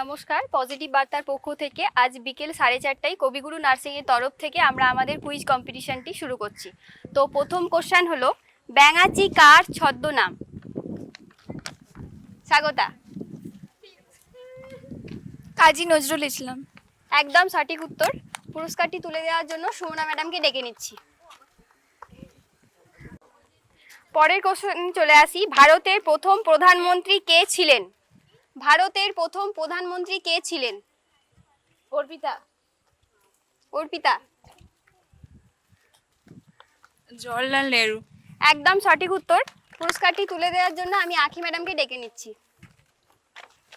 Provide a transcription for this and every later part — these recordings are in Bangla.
নমস্কার পজিটিভ বার্তার পক্ষ থেকে আজ বিকেল সাড়ে চারটায় কবিগুরু নার্সিংয়ের তরফ থেকে আমরা আমাদের কুইজ কম্পিটিশনটি শুরু করছি। তো প্রথম কোশ্চেন হলো ব্যাঙাচি কার ছদ্মনাম? স্বাগতা। কাজী নজরুল ইসলাম। একদম সঠিক উত্তর। পুরস্কারটি তুলে দেওয়ার জন্য সুমনা ম্যাডামকে ডেকে নিচ্ছি। পরের কোশ্চেন চলে আসি। ভারতের প্রথম প্রধানমন্ত্রী কে ছিলেন? ভারতের প্রথম প্রধানমন্ত্রী কে ছিলেন? অর্পিতা। অর্পিতা। জওয়াহরলাল নেহরু। একদম সঠিক উত্তর। পুরস্কারটি তুলে দেওয়ার জন্য আমি আখি ম্যাডামকে ডেকে নিচ্ছি।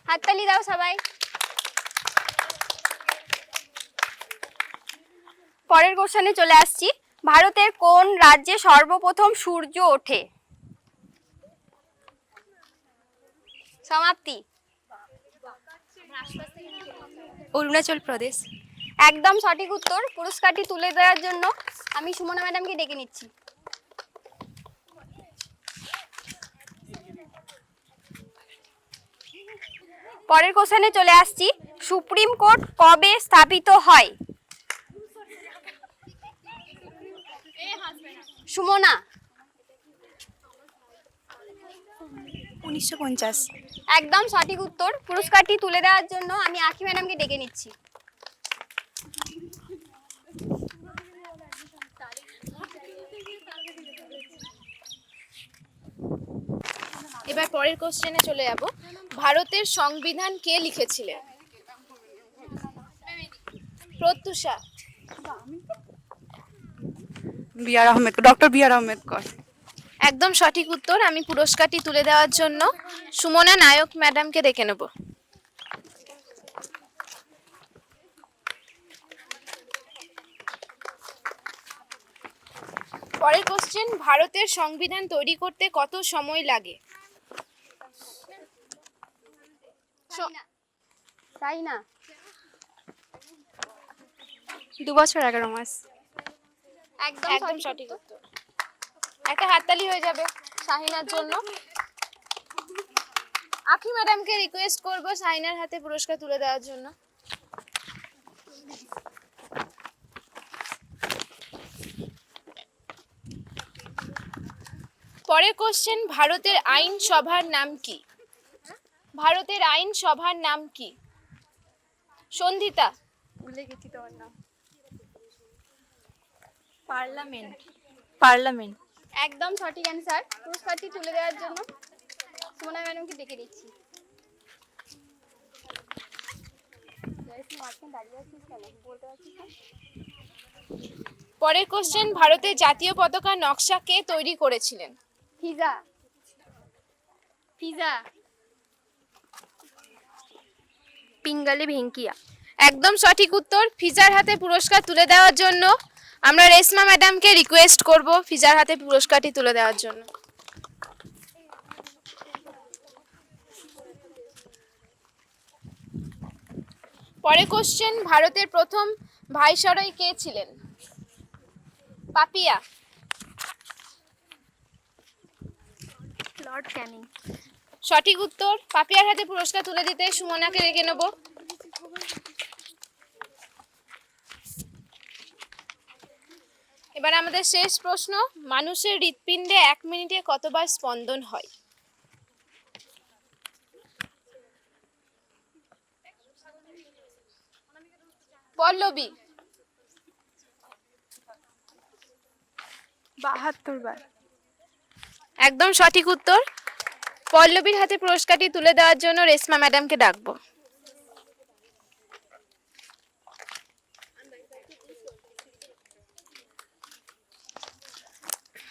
হাততালি দাও সবাই। পরের কোশ্চেনে চলে আসছি। ভারতের কোন রাজ্যে সর্বপ্রথম সূর্য ওঠে? সমাপ্তি। অরুণাচল প্রদেশ। একদম সঠিক উত্তর। পুরস্কারটি তুলে দেওয়ার জন্য আমি সুমনা ম্যাডামকে ডেকে নিচ্ছি। পরের কোশ্চেনে চলে আসছি। সুপ্রিম কোর্ট কবে স্থাপিত হয়? সুমনা। উনিশশো পঞ্চাশ। একদম সঠিক উত্তর। পুরস্কারটি তুলে দেওয়ার জন্য আমি আখি ম্যাডামকে ডেকে নিচ্ছি। এবার পরের কোশ্চেনে চলে যাব। ভারতের সংবিধান কে লিখেছিলেন Pratyusha. B R Ahmed doctor B R Ambedkar. একদম সঠিক উত্তর আমি পুরস্কারটি তুলে দেওয়ার জন্য সুমনা নায়ক ম্যাডামকে ডেকে নেব। পরের কোশ্চেন ভারতের সংবিধান তৈরি করতে কত সময় লাগে? তাই না দু বছর এগারো মাস। একদম সঠিক উত্তর। একটা হাততালি হয়ে যাবে শাহিনার জন্য। আখি ম্যাডামকে রিকোয়েস্ট করব শাহিনার হাতে পুরস্কার তুলে দেওয়ার জন্য। পরের কোশ্চেন ভারতের আইন সভার নাম কি? ভারতের আইন সভার নাম কি? সন্ধিতা। ভুলে গেছি তোমার নাম। পার্লামেন্ট। পার্লামেন্ট। একদম সঠিক অ্যান্সার পুরস্কারটি তুলে দেওয়ার জন্য সুমনা ম্যাডামকে ডেকে দিচ্ছি। পরের কোশ্চেন ভারতের জাতীয় পতাকার নকশা কে তৈরি করেছিলেন? ফিজা। পিজা পিঙ্গালি ভেঙ্কিয়া। একদম সঠিক উত্তর ফিজার হাতে পুরস্কার তুলে দেওয়ার জন্য আমরা রেশমা ম্যাডামকে রিকোয়েস্ট করব ফিজার হাতে পুরস্কারটি তুলে দেওয়ার জন্য। পরে কোশ্চেন ভারতের প্রথম ভাইসরয় কে ছিলেন? পাপিয়া। Lord Canning. সঠিক উত্তর পাপিয়ার হাতে পুরস্কার তুলে দিতে সুমনাকে রেখে নেব। এবার আমাদের শেষ প্রশ্ন মানুষের হৃৎপিণ্ডে এক মিনিটে কতবার স্পন্দন হয়? পল্লবী। বাহাত্তর বার একদম সঠিক উত্তর। পল্লবীর হাতে পুরস্কারটি তুলে দেওয়ার জন্য রেশমা ম্যাডামকে ডাকবো।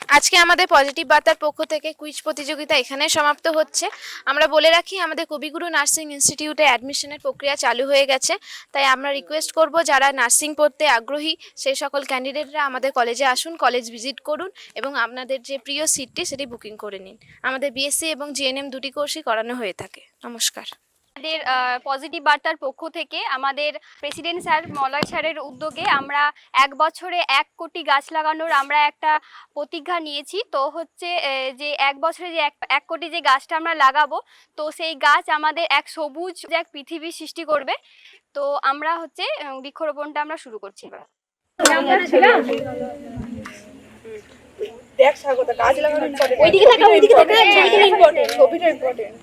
আজকে আমাদের পজিটিভ বার্তার পক্ষ থেকে কুইজ প্রতিযোগিতা এখানে সমাপ্ত হচ্ছে। আমরা বলে রাখি, আমাদের কবিগুরু নার্সিং ইনস্টিটিউটে অ্যাডমিশনের প্রক্রিয়া চালু হয়ে গেছে। তাই আমরা রিকোয়েস্ট করব, যারা নার্সিং পড়তে আগ্রহী, সেই সকল ক্যান্ডিডেটরা আমাদের কলেজে আসুন কলেজ ভিজিট করুন এবং আপনাদের যে প্রিয় সিটটি সেটি বুকিং করে নিন। আমাদের বিএসসি এবং জিএনএম দুটি কোর্সই করানো হয়ে থাকে। নমস্কার। আমাদের পজিটিভ বার্তার পক্ষ থেকে আমাদের প্রেসিডেন্ট স্যার মলয় স্যারের উদ্যোগে আমরা এক বছরে এক কোটি গাছ লাগানোর আমরা একটা প্রতিজ্ঞা নিয়েছি। তো হচ্ছে যে এক বছরে যে এক কোটি যে গাছটা আমরা লাগাবো তো সেই গাছ আমাদের এক সবুজ এক পৃথিবী সৃষ্টি করবে। তো আমরা হচ্ছে বৃক্ষরোপণটা আমরা শুরু করছি। দেখ স্বাগত গাছ লাগানো ইম্পর্টেন্ট ওইদিকে থাকা ওইদিকে থাকা ছবিটা ইম্পর্টেন্ট ছবিটা ইম্পর্টেন্ট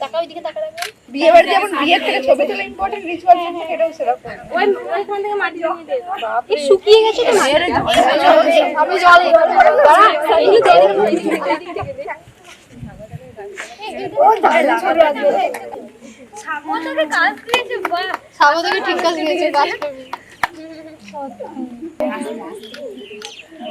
টাকা ওইদিকে টাকা রাখবেন বিয়ে বাড়ি যেমন বিয়ের থেকে ছবি তোলা ইম্পর্টেন্ট রিচুয়াল থেকে এটাও সেরকম। ওই ওইখান থেকে মাটি জমিয়ে দে এই শুকিয়ে গেছে তো আমি জল সামনে ঠিক কাজ দিয়েছে